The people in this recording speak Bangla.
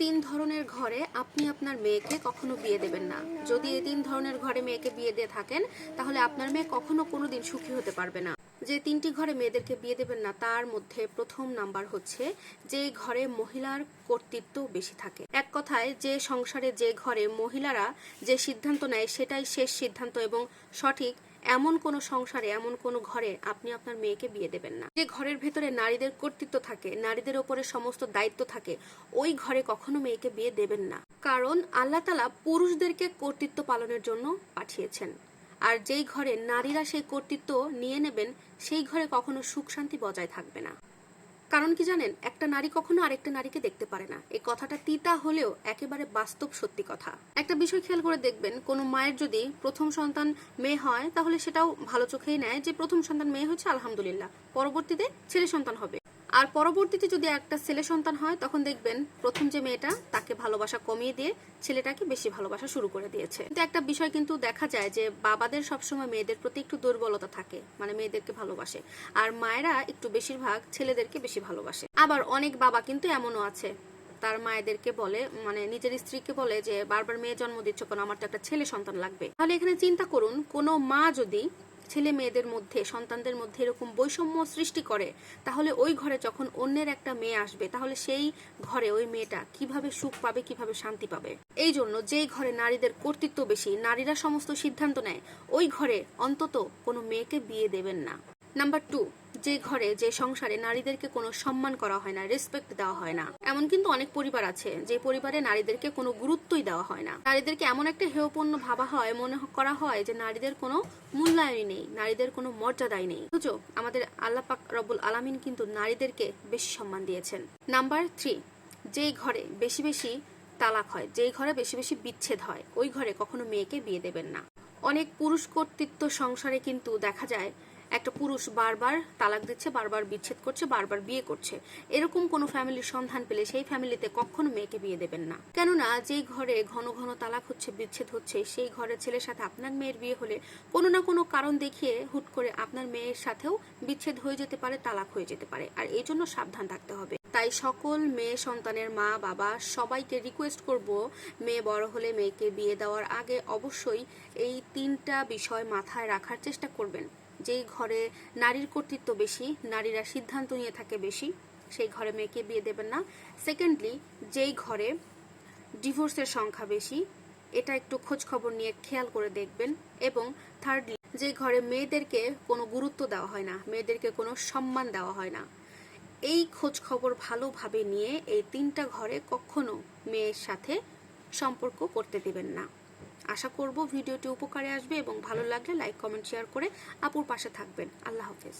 তিন ধরনের ঘরে আপনি আপনার মেয়েকে কখনো বিয়ে দেবেন না। যদি এই তিন ধরনের ঘরে মেয়েকে বিয়ে দিয়ে থাকেন, তাহলে আপনার মেয়ে কখনো কোনোদিন সুখী হতে পারবে না। যে তিনটি ঘরে মেয়েদেরকে বিয়ে দেবেন না, তার মধ্যে প্রথম নাম্বার হচ্ছে যে ঘরে মহিলার কর্তৃত্ব বেশি থাকে। এক কথায়, যে সংসারে যে ঘরে মহিলারা যে সিদ্ধান্ত নেয়, সেটাই শেষ সিদ্ধান্ত এবং সঠিক এমন কোনো সংসারে, এমন কোনো ঘরে আপনি আপনার মেয়েকে বিয়ে দেবেন না। যে ঘরের ভেতরে নারীদের কর্তৃত্ব থাকে, নারীদের ওপরে সমস্ত দায়িত্ব থাকে, ওই ঘরে কখনো মেয়েকে বিয়ে দেবেন না। কারণ আল্লাহ তালা পুরুষদেরকে কর্তৃত্ব পালনের জন্য পাঠিয়েছেন। আর যেই ঘরে নারীরা সেই কর্তৃত্ব নিয়ে নেবেন, সেই ঘরে কখনো সুখ শান্তি বজায় থাকবে না। কারণ কি জানেন? একটা নারী কখনো আরেকটা নারীকে দেখতে পারে না। এই কথাটা তিতা হলেও একেবারে বাস্তব সত্যি কথা। একটা বিষয় খেয়াল করে দেখবেন, কোনো মায়ের যদি প্রথম সন্তান মেয়ে হয়, তাহলে সেটাও ভালো চোখেই নেয় যে প্রথম সন্তান মেয়ে হচ্ছে আলহামদুলিল্লাহ। পরবর্তীতে ছেলে সন্তান হবে। আর পরবর্তীতে যদি একটা ছেলে সন্তান হয়, তখন দেখবেন প্রথম যে মেয়েটা তাকে ভালোবাসা কমিয়ে দিয়ে ছেলেটাকে বেশি ভালোবাসা শুরু করে দিয়েছে। কিন্তু একটা বিষয় কিন্তু দেখা যায় যে বাবাদের সবসময় মেয়েদের প্রতি একটু দুর্বলতা থাকে মানে মেয়েদেরকে ভালোবাসে। আর মায়েরা একটু বেশিরভাগ ছেলেদেরকে বেশি ভালোবাসে। আবার অনেক বাবা কিন্তু এমনও আছে, তার মায়েদেরকে বলে মানে নিজের স্ত্রীকে বলে যে, বারবার মেয়ে জন্ম দিচ্ছ কেন? আমার তো একটা ছেলে সন্তান লাগবে। তাহলে এখানে চিন্তা করুন, কোনো মা যদি ছেলে মেয়েদের মধ্যে, সন্তানদের মধ্যে এরকম বৈষম্য সৃষ্টি করে, তাহলে ওই ঘরে যখন অন্যের একটা মেয়ে আসবে, তাহলে সেই ঘরে ওই মেয়েটা কীভাবে সুখ পাবে, কীভাবে শান্তি পাবে? এই জন্য যেই ঘরে নারীদের কর্তৃত্ব বেশি, নারীরা সমস্ত সিদ্ধান্ত নেয়, ওই ঘরে অন্তত কোনো মেয়েকে বিয়ে দেবেন না। নাম্বার টু যে ঘরে, যে সংসারে নারীদেরকে কোনো সম্মান করা হয় না রেসপেক্ট দেওয়া হয় না। এমন কিন্তু অনেক পরিবার আছে, যে পরিবারে নারীদেরকে কোনো গুরুত্বই দেওয়া হয় না। নারীদেরকে এমন একটা হেয়পূর্ণ ভাবা হয়, মনে করা হয় যে নারীদের কোনো মূল্যায়নই নেই, নারীদের কোনো মর্যাদাই নেই। অথচ আমাদের আল্লাহ পাক রব্বুল আলামিন কিন্তু নারীদেরকে বেশি সম্মান দিয়েছেন। নাম্বার থ্রি যেই ঘরে বেশি বেশি তালাক হয়, যেই ঘরে বেশি বেশি বিচ্ছেদ হয়, ওই ঘরে কখনো মেয়েকে বিয়ে দেবেন না। অনেক পুরুষ কর্তৃত্ব সংসারে কিন্তু দেখা যায় একটা পুরুষ বারবার তালাক দিচ্ছে, বারবার বিচ্ছেদ করছে, বারবার বিয়ে করছে। এরকম কোনো ফ্যামিলির সন্ধান পেলে সেই ফ্যামিলিতে কখনো মেয়েকে বিয়ে দেবেন না। কেননা যেই ঘরে ঘন ঘন তালাক হচ্ছে, বিচ্ছেদ হচ্ছে, সেই ঘরের ছেলের সাথে আপনার মেয়ের বিয়ে হলে কোনো না কোনো কারণ দেখিয়ে হুট করে আপনার মেয়ের সাথেও বিচ্ছেদ হয়ে যেতে পারে, তালাক হয়ে যেতে পারে। আর এই জন্য সাবধান থাকতে হবে। তাই সকল মেয়ে সন্তানের মা, বাবা সবাইকে রিকোয়েস্ট করব, মেয়ে বড় হলে মেয়েকে বিয়ে দেওয়ার আগে অবশ্যই এই তিনটা বিষয় মাথায় রাখার চেষ্টা করবেন। যেই ঘরে নারীর কর্তৃত্ব বেশি, নারীরা সিদ্ধান্ত নিয়ে থাকে বেশি, সেই ঘরে মেয়েকে বিয়ে দেবেন না। সেকেন্ডলি যেই ঘরে ডিভোর্সের সংখ্যা বেশি, এটা একটু খোঁজ খবর নিয়ে খেয়াল করে দেখবেন। এবং থার্ডলি যে ঘরে মেয়েদেরকে কোনো গুরুত্ব দেওয়া হয় না, মেয়েদেরকে কোনো সম্মান দেওয়া হয় না, এই খোঁজ খবর ভালোভাবে নিয়ে এই তিনটা ঘরে কখনো মেয়ের সাথে সম্পর্ক করতে দেবেন না। আশা করব ভিডিওটি উপকারে আসবে এবং ভালো লাগলে লাইক কমেন্ট শেয়ার করে আপুর পাশে থাকবেন। আল্লাহ হাফেজ।